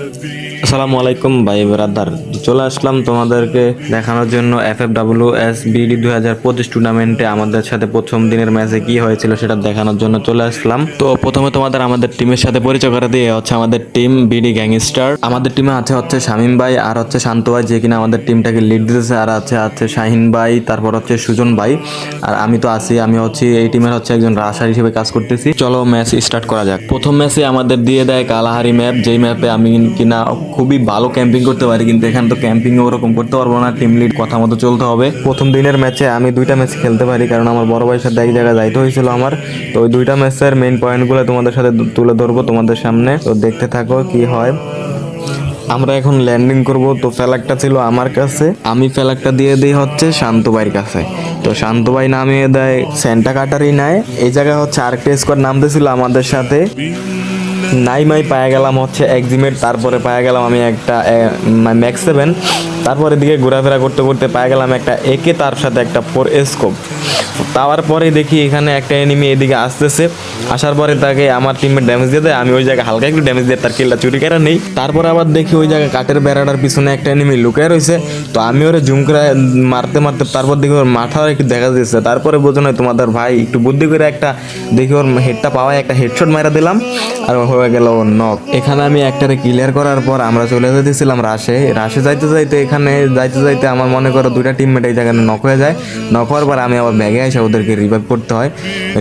To be. আসসালামু আলাইকুম, ভাই ব্রাদার। চলে আসলাম তোমাদেরকে দেখানোর জন্য F F W S BD দুই হাজার পঁচিশ টুর্নামেন্টে আমাদের সাথে প্রথম দিনের ম্যাচে কি হয়েছিল সেটা দেখানোর জন্য চলে আসলাম। তো প্রথমে তোমাদের আমাদের টিমের সাথে পরিচয় করে দিয়ে হচ্ছে আমাদের টিম বিডি গ্যাংস্টার আমাদের টিমে আছে হচ্ছে শামীম ভাই আর হচ্ছে শান্ত ভাই, যে কিনা আমাদের টিমটাকে লিড দিতেছে। আর আছে আছে শাহিন ভাই, তারপর হচ্ছে সুজন ভাই। আর আমি তো আছি, আমি হচ্ছে এই টিমের হচ্ছে একজন রাশার হিসেবে কাজ করতেছি। চলো ম্যাচ স্টার্ট করা যাক। প্রথম ম্যাচে আমাদের দিয়ে দেয় কালাহারি ম্যাপ যেই ম্যাপে আমি কিনা খুবই ভালো ক্যাম্পিং করতে পারি, কিন্তু এখানে তো ক্যাম্পিং ওরকম করতে পারব না টিম লিড কথা মতো চলতে হবে। প্রথম দিনের ম্যাচে আমি দুইটা ম্যাচ খেলতে পারি, কারণ আমার বড় ভাইয়ের সাথে এক জায়গায় যাইতে হয়েছিল আমার। তো ওই দুইটা ম্যাচের মেইন পয়েন্টগুলো তোমাদের সাথে তুলে ধরবো তোমাদের সামনে। তো দেখতে থাকো কি হয়। আমরা এখন ল্যান্ডিং করব, তো ফ্ল্যাগটা ছিল আমার কাছে। আমি ফ্ল্যাগটা দিয়ে দিই হচ্ছে শান্ত ভাইয়ের কাছে। তো শান্ত ভাই নামিয়ে দেয় সেন্টা কাটারই নেয়। এই জায়গায় হচ্ছে আরেকটা স্কোয়াড নামতেছিল আমাদের সাথে। নাই মাই পায়ে গেলাম হচ্ছে এক্সিমেট তারপরে পায়ে গেলাম আমি একটা ম্যাক্স সেভেন তারপরে দিকে ঘোরাফেরা করতে করতে পায়ে গেলাম একটা একে তার সাথে একটা ফোর স্কোপ তাওয়ার পরে দেখি এখানে একটা এনিমি এদিকে আসতেছে। আসার পরে তাকে আমার টিমের ড্যামেজ দিয়ে দেয়, আমি ওই জায়গায় হালকা একটু ড্যামেজ দিয়ে তার কিলটা চুরি করা নেই। তারপর আবার দেখি ওই জায়গায় কাঠের বেড়াটার পিছনে একটা এনিমি লুকায় রয়েছে। তো আমি ওরে জুম করে মারতে মারতে তারপর দেখি ওর মাথাও একটু দেখা যাচ্ছে। তারপরে বোঝো নয় তোমাদের ভাই, একটু বুদ্ধি করে একটা দেখি ওর হেডটা পাওয়ায় একটা হেডশট মারা দিলাম। আর হয়ে গেল নক এখানে আমি একটারে ক্লিয়ার করার পর আমরা চলে যেতেছিলাম রাশে। রাশে যাইতে যাইতে এখানে যাইতে যাইতে আমার মনে করো দুইটা টিমমেট এই জায়গায় নক হয়ে যায়। নক হওয়ার পর আমি আবার ব্যাগে এসে ওদেরকে রিভাইভ করতে হয়।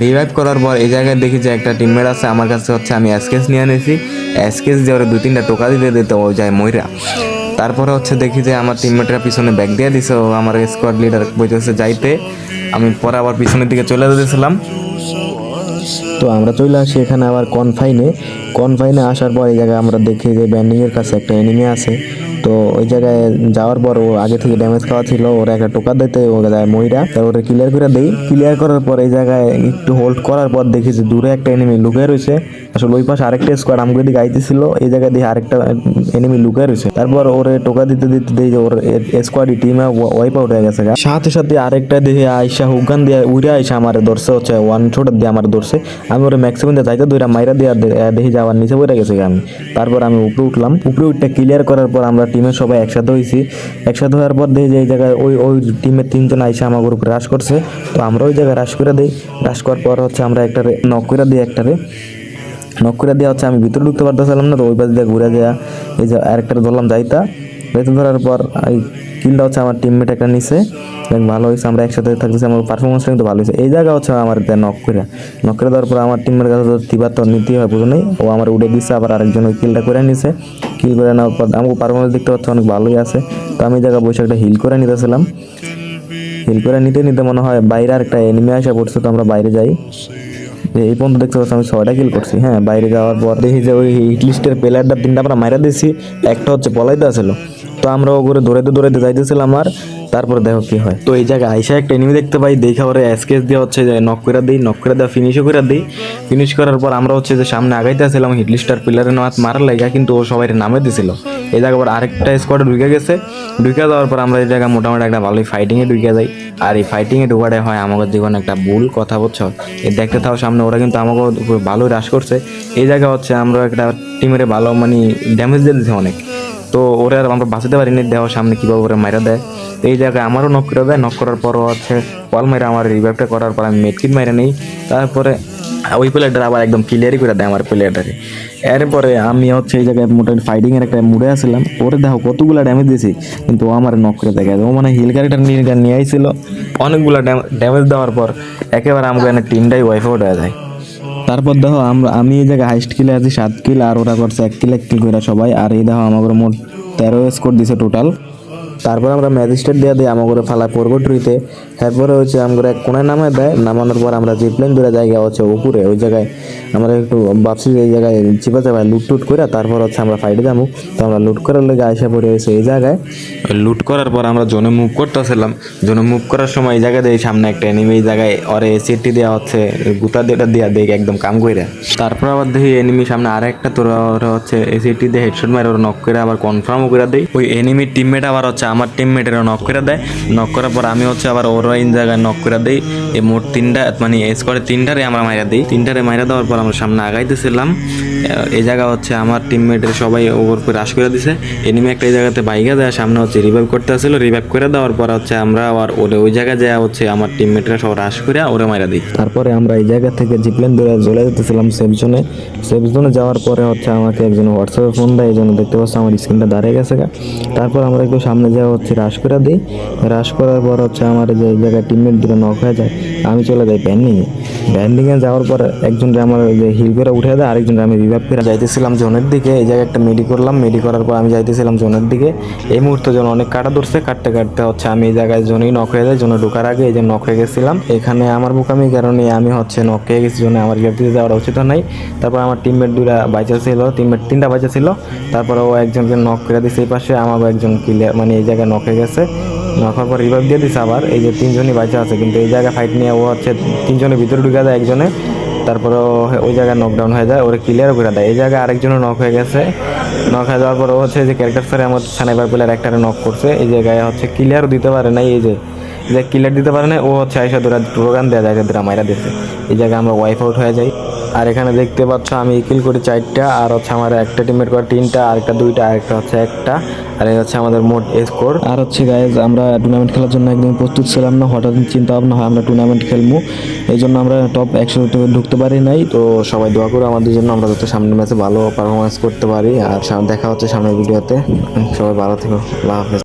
রিভাইভ করার পর এই জায়গায় দেখি যে একটা টিমমেট আছে, আমার কাছে হচ্ছে আমি অ্যাসকেস নিয়ে এনেছি। অ্যাসকেস দিয়ে ওরা দুই তিনটা টোকা দিতে দিতে ও যায় ময়রা তারপরে হচ্ছে দেখি যে আমার টিমমেটরা পিছনে ব্যাগ দিয়ে দিছে আমার স্কোয়াড লিডার বইতেছে যাইতে। আমি পরে আবার পিছনের দিকে চলে যেতেছিলাম। তো আমরা চলে আসি এখানে আবার কনফাইনে কনফাইনে আসার পর এই জায়গায় আমরা দেখি যে ব্যান্ডিংয়ের কাছে একটা এনিমি আছে। তো ওই জায়গায় যাওয়ার পর ও আগে থেকে ড্যামেজ খাওয়া ছিল, ওরা একটা টোকা দিতে ও যায় মইরা তার ওটা ক্লিয়ার করে দেই। ক্লিয়ার করার পর এই জায়গায় একটু হোল্ড করার পর দেখি যে দূরে একটা এনিমি লুকিয়ে রয়েছে। আসলে ওই পাশে আরেকটা স্কোয়াড আমাকে দিকে আইতেছিল এই জায়গায় দিয়ে আরেকটা এনিমি লুকিয়ে রয়েছে। তারপর ওরে টোকা দিতে দিতে যে ওর স্কোয়াডি টিমে ওয়াইপ আউট হয়ে গেছে। সাথে সাথে আরেকটা দেখে আইসা হুগান দিয়ে উড়ে আইসা আমার ধরছে, হচ্ছে ওয়ান ছোট দিয়ে আমার ধরছে। আমি ওরে ম্যাক্সিমাম দিয়ে যাইতে দুইটা মাইরা দিয়ে দেখি যাওয়ার নিচে পড়ে গেছে আমি। তারপর আমি উপরে উঠলাম। উপরে উঠটা ক্লিয়ার করার পর আমরা টিমের সবাই একসাথে হয়েছি একসাথে হওয়ার পর দেখি যে এই জায়গায় ওই ওই টিমের তিনজন আইসা আমার উপরে রাশ করছে। তো আমরা ওই জায়গায় রাশ করে দিই। রাশ করার পর হচ্ছে আমরা একটারে নক করে দিই একটারে নক করে দেওয়া হচ্ছে, আমি ভিতরে ঢুকতে পারতেছিলাম না, তো ওই পাশ দিয়ে ঘুরে দেওয়া এই যে আরেকটা ধরলাম যাইতা। যাইতে ধরার পর কিলটা হচ্ছে আমার টিমমেট একটা নিছে। দেখ, ভালো হয়েছে আমরা একসাথে থাকতেছি, আমার পারফরমেন্সটা কিন্তু ভালো হয়েছে এই জায়গা হচ্ছে আমার নক করে। নক করে দেওয়ার পর আমার টিমের কাছে তো তিবার তো নিতেই হয়, বুঝো নেই? ও আমার উড়ে দিচ্ছে আবার আরেকজন ওই কিলটা করে নিছে। কিল করে নেওয়ার পর আমাকে পারফরমেন্স দেখতে পাচ্ছি, অনেক ভালোই আছে। তো আমি এই জায়গায় বসে একটা হিল করে নিতেছিলাম। হিল করে নিতে নিতে মনে হয় বাইরে আর একটা এনিমি আসা পড়ছে, তো আমরা বাইরে যাই। এই পর্যন্ত দেখতে পাচ্ছি, আমি ছয়টা কিল করছি হ্যাঁ বাইরে যাওয়ার পর দেখি যে ওই হিট লিস্টের প্লেয়ারটা তিনটা আমরা মাইরা দিয়েছি, একটা হচ্ছে পলাইতে আসলো। তো আমরা ওগুলো দৌড়াইতে দৌড়াইতে যাইতেছিলাম আর তারপরে দেখো কি হয়। তো এই জায়গায় আইসা একটা এনিমি দেখতে পাই, দেখে ওরা স্কেচ দিয়ে হচ্ছে যে নক করে দিই নক করে দেওয়া ফিনিশও করে দিই। ফিনিশ করার পর আমরা হচ্ছে যে সামনে আগাইতে আসছিলাম হিট লিস্টার প্লেয়ারের নামাজ মারার লাগা কিন্তু ও সবাই নামে দিছিল। এই জায়গা আবার আরেকটা স্কোয়াডে ঢুকে গেছে। ঢুকে যাওয়ার পর আমরা এই জায়গায় মোটামুটি একটা ভালোই ফাইটিংয়ে ঢুকে যাই। আর এই ফাইটিংয়ে ঢুকাটাই হয় আমাদের জীবনে একটা ভুল কথা বলছো এই দেখতে থাও সামনে, ওরা কিন্তু আমাকে ভালোই হ্রাস করছে। এই জায়গা হচ্ছে আমরা একটা টিমের ভালো মানে ড্যামেজ দিয়ে দিচ্ছে অনেক। তো ওরা আর আমরা বাঁচাতে পারিনি দেওয়ার সামনে কীভাবে ওরা মাইরা দেয়? তো এই জায়গায় আমারও নক করে দেয় নক করার পরও হচ্ছে কল মেরে আমার রিভাইভটা করার পর আমি মেটকিট মেরে নিই। তারপরে ওই প্লেয়ারটা আবার একদম ক্লিয়ারই করে দেয় আমার প্লেয়ারটারে এরপরে আমি হচ্ছে এই জায়গায় মোটামুটি ফাইটিংয়ের একটা মুড়ে আসলাম ওরে দেখো কতগুলো ড্যামেজ দিয়েছি, কিন্তু ও আমার নক করে দেখে ও মানে হিল ক্যারেক্টার নিয়ে নিয়ে আইছিল। অনেকগুলো ড্যামেজ দেওয়ার পর একেবারে আমাকে টিমটাই ওয়াইফ আউট হয়ে যায়। তারপর দেখো, আমরা আমি এই জায়গায় হাইস্ট কিলে আছি, সাত কিল আর ওরা করছে এক কিল এক কিল করে সবাই, আর এই দেখো আমার মোট তেরো স্কোর দিছে টোটাল তারপর আমরা ম্যাজিস্ট্রেট দিয়ে দিই আমাকে ফালা পড়ব ট্রিতে তারপরে হচ্ছে আমরা এক কোনায় নামায় দেয়, নামানোর পর আমরা যে প্লেন ধরে জায়গা হচ্ছে উপরে, ওই জায়গায় আমরা একটু যে এই জায়গায় চিপা চাপায় লুট টুট করে তারপর হচ্ছে আমরা ফাইটে যাব। তো আমরা লুট করার লেগে আইসা পড়ে হয়েছে এই জায়গায়। লুট করার পর আমরা জোনে মুভ করতেছিলাম। জোনে মুভ করার সময় এই জায়গায় দেখি সামনে একটা এনিমি এই জায়গায় ওরে সিটি দেওয়া হচ্ছে, গুতা দেটা দেওয়া দেখে একদম কাম করে তারপর আবার দেখি এনিমি সামনে আরেকটা তোর ওরা হচ্ছে এসিটি দিয়ে হেডশট মারে ওরা নক করে আবার কনফার্মও করে দেয়। ওই এনিমির টিমমেট আবার হচ্ছে আমার টিমমেটের নক করে দেয়। নক করার পর আমি হচ্ছে আবার ওরা জায়গায় নক করে দেই। এই মোট তিনটা মানে স্কোয়ারে তিনটারে আমরা মাইরা দিই। তিনটারে মাইরা দেওয়ার পর আমরা সামনে আগাইতেছিলাম। এই জায়গা হচ্ছে আমার টিমমেটের সবাই ওর করে রাশ করে দিছে। এনিমি একটা এই জায়গাতে বাইকে দেয়, সামনে হচ্ছে রিভাইভ করতে আসছিল। রিভাইভ করে দেওয়ার পর হচ্ছে আমরা আর ওরে ওই জায়গায় যায় হচ্ছে আমার টিমমেটরা সব রাশ করে ওরে মারা দিই। তারপরে আমরা এই জায়গা থেকে জিপলেন ধরে চলে যেতেছিলাম সেফ জোনে সেফ জোনে যাওয়ার পরে হচ্ছে আমাকে একজন হোয়াটসঅ্যাপে ফোন দেয়। এই জন্য দেখতে পাচ্ছি আমার স্ক্রিনটা দাঁড়িয়ে গেছে। তারপর আমরা একটু সামনে যাওয়া হচ্ছে রাশ করে দিই। রাশ করার পর হচ্ছে আমার যে জায়গায় টিমমেট দুটো নক হয়ে যায়, আমি চলে যাই ব্যান্ডিংয়ে ব্যান্ডিংয়ে যাওয়ার পর একজন আমার যে হিল করে উঠে দেয়, আরেকজন আমি রিভাইভ করে যাইতেছিলাম জোনের দিকে। এই জায়গায় একটা মেডি করলাম মেডি করার পর আমি যাইতেছিলাম জোনের দিকে। এই মুহূর্তে জন অনেক কাটা ধরছে, কাটতে কাটতে হচ্ছে আমি এই জায়গায় জোনেই নক হয়ে যায় জোনে ঢোকার আগে এই যে নক হয়ে গেছিলাম। এখানে আমার বোকামি কারণে আমি হচ্ছে নক হয়ে গেছি জন্য আমার গ্যাপ দিতে যাওয়ার উচিত নাই। তারপর আমার টিমমেট দুটা বাইচা ছিল টিমমেট তিনটা বাইচা ছিল। তারপরে ও একজনকে নক করে দিছে এই পাশে, আমারও একজন প্লেয়ার মানে এই জায়গায় নক হয়ে গেছে। হওয়ার পর রিভাইভ দিয়ে দিছে আবার। এই যে তিনজনই বাইচা আছে, কিন্তু এই জায়গায় ফাইট নিয়ে ও হচ্ছে তিনজনের ভিতরে ঢুকে যায় একজনে তারপরে ওই জায়গায় নকডাউন হয়ে যায়, ওরে ক্লিয়ারও করে দেয়। এই জায়গায় আরেকজনও নক হয়ে গেছে। নক হয়ে যাওয়ার পর ও হচ্ছে যে ক্যারেক্টার স্যারে আমার সানাইবার প্লেয়ার একটা নক করছে। এই জায়গায় হচ্ছে ক্লিয়ারও দিতে পারে না এই যে যে ক্লিয়ার দিতে পারে না ও হচ্ছে আইসা দুরা প্রোগ্রাম দেওয়া যায় মাইরা দিচ্ছে এই জায়গায় আমরা ওয়াইফ আউট হয়ে যাই। আর এখানে দেখতে পাচ্ছ আমি কিল করি চারটা, আর হচ্ছে আমার একটা টিমের করে তিনটা, আর একটা দুইটা, আর একটা হচ্ছে একটা, আর এই হচ্ছে আমাদের মোট স্কোর আর হচ্ছে গাইজ আমরা টুর্নামেন্ট খেলার জন্য একদম প্রস্তুত ছিলাম না, হঠাৎ চিন্তা ভাবনা হয় আমরা টুর্নামেন্ট খেলব এই জন্য আমরা টপ একশো ঢুকতে পারি নাই, তো সবাই দোয়া করে আমাদের জন্য, আমরা যাতে সামনের ম্যাচে ভালো পারফরমেন্স করতে পারি, আর দেখা হচ্ছে সামনের ভিডিওতে সবাই ভালো থেকো, আল্লাহ হাফেজ।